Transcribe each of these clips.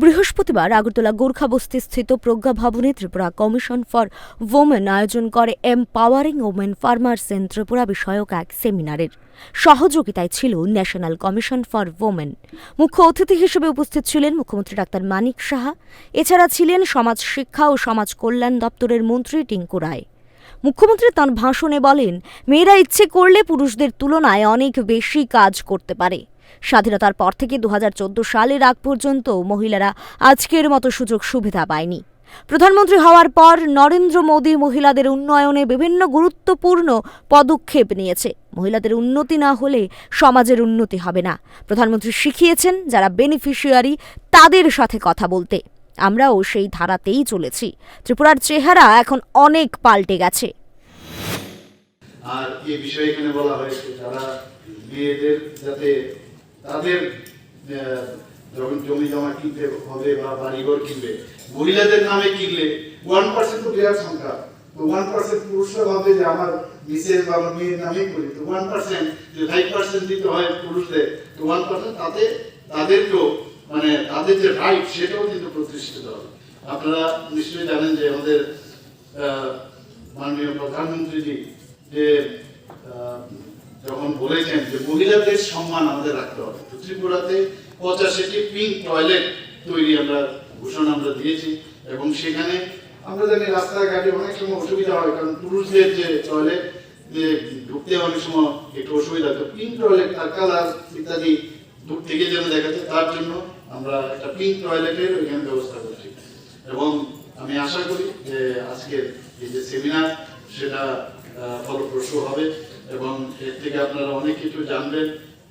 বৃহস্পতিবার আগরতলা গোর্খা বস্তি স্থিত প্রজ্ঞা ভবনে ত্রিপুরা কমিশন ফর ওমেন আয়োজন করে empowering women farmers in Tripura বিষয়ক এক সেমিনারের। সহযোগিতায় ছিল ন্যাশনাল কমিশন ফর ওমেন। মুখ্য অতিথি হিসেবে উপস্থিত ছিলেন মুখ্যমন্ত্রী ডাক্তার মানিক সাহা। এছাড়া ছিলেন সমাজ শিক্ষা ও সমাজ কল্যাণ দপ্তরের মন্ত্রী টিঙ্কু রায়। মুখ্যমন্ত্রী তাঁর ভাষণে বলেন, মেয়েরা ইচ্ছে করলে পুরুষদের তুলনায় অনেক বেশি কাজ করতে পারে। স্বাধীনতার পর থেকে দু হাজার চোদ্দ সালের আগ পর্যন্ত মহিলারা আজকের মতো সুযোগ সুবিধা পায়নি। প্রধানমন্ত্রী হওয়ার পর নরেন্দ্র মোদী মহিলাদের উন্নয়নে বিভিন্ন গুরুত্বপূর্ণ পদক্ষেপ নিয়েছে। মহিলাদের উন্নতি না হলে সমাজের উন্নতি হবে না। প্রধানমন্ত্রী শিখিয়েছেন যারা বেনিফিশিয়ারি তাদের সাথে কথা বলতে। আমরাও সেই ধারাতেই চলেছি। ত্রিপুরার চেহারা এখন অনেক পাল্টে গেছে। আর এই বিষয়ে এখানে বলা হয়েছে, যারা মেয়েদের যাতে তাদের জমি, জমা কিনতে হবে বা বাড়িঘর কিনবে। মহিলাদের নামে কিনলে ওয়ান পার্সেন্ট তো বিরাট সংখ্যা। ওয়ান পার্সেন্ট পুরুষরা ভাবে যে আমার মিসেস বা আমার মেয়ের নামেই করি। তো ওয়ান পার্সেন্ট যে ফাইভ পার্সেন্ট দিতে হয় পুরুষদের, তো ওয়ান পার্সেন্ট তাতে, তাদেরকেও মানে তাদের যে রাইট সেটাও কিন্তু প্রতিষ্ঠিত হবে। আপনারা নিশ্চয়ই জানেন যে আমাদের মাননীয় প্রধানমন্ত্রীজি যে যখন বলেছেন যে মহিলাদের সম্মান আমাদের রাখতে হবে, তো ত্রিপুরাতে পঁচাশিটি পিঙ্ক টয়লেট তৈরি আমরা, ঘোষণা আমরা দিয়েছি এবং সেখানে আমরা জানি রাস্তাঘাটে অনেক সময় অসুবিধা হয়, কারণ পুরুষদের যে টয়লেট যে ঢুকতে অনেক সময় একটু অসুবিধা তো পিঙ্ক টয়লেট তার কালার ইত্যাদি দূর থেকে যেন দেখা যায় তার জন্য আমরা একটা পিঙ্ক টয়লেটের এখানে ব্যবস্থা করছি। এবং আমি আশা করি যে আজকের এই যে সেমিনার সেটা ফলপ্রসূ হবে। এবং এর থেকে আপনারা অনেক কিছু জানবেন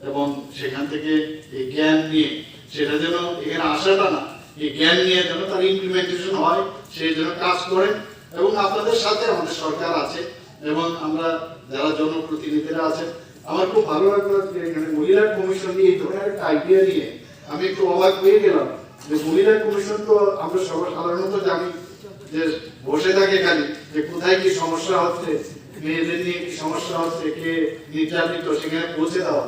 এবং সেখান থেকে এই জ্ঞান নিয়ে সেটা যেন এখানে আসাটা না, এই জ্ঞান নিয়ে যেন তার ইমপ্লিমেন্টেশন হয়, সেই জন্য কাজ করেন এবং আপনাদের সাথে আমাদের সরকার আছে এবং আমরা যারা জনপ্রতিনিধিরা আছেন, আমার খুব ভালো লাগল এখানে মহিলা কমিশন নিয়ে এই ধরনের একটা আইডিয়া নিয়ে। আমি একটু অবাক হয়ে গেলাম যে মহিলা কমিশন তো আমরা সবাই সাধারণত জানি যে বসে থাকে খালি, যে কোথায় কি সমস্যা হচ্ছে মেয়েদের সমস্যা হচ্ছে কে নির্যাতিত, সেখানে পৌঁছে দেওয়া।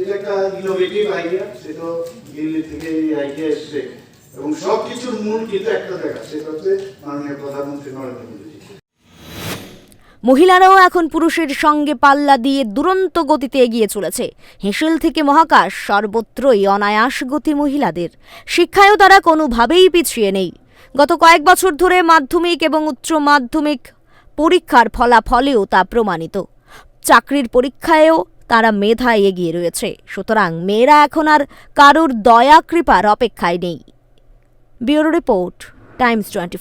এটা একটা ইনোভেটিভ আইডিয়া সেটা দিল্লি থেকে এই আইডিয়া এসছে। এবং মূল কিন্তু একটা জায়গা, সেটা হচ্ছে মাননীয় প্রধানমন্ত্রী নরেন্দ্র মোদী মহিলারাও এখন পুরুষের সঙ্গে পাল্লা দিয়ে দুরন্ত গতিতে এগিয়ে চলেছে। হেসেল থেকে মহাকাশ সর্বত্রই অনায়াস গতি মহিলাদের। শিক্ষায়ও তারা কোনোভাবেই পিছিয়ে নেই। গত কয়েক বছর ধরে মাধ্যমিক এবং উচ্চ মাধ্যমিক পরীক্ষার ফলাফলেও তা প্রমাণিত। চাকরির পরীক্ষায়ও তারা মেধা এগিয়ে রয়েছে। সুতরাং মেয়েরা এখন আর কারোর দয়া, কৃপার অপেক্ষায় নেই। Bureau report, Times twenty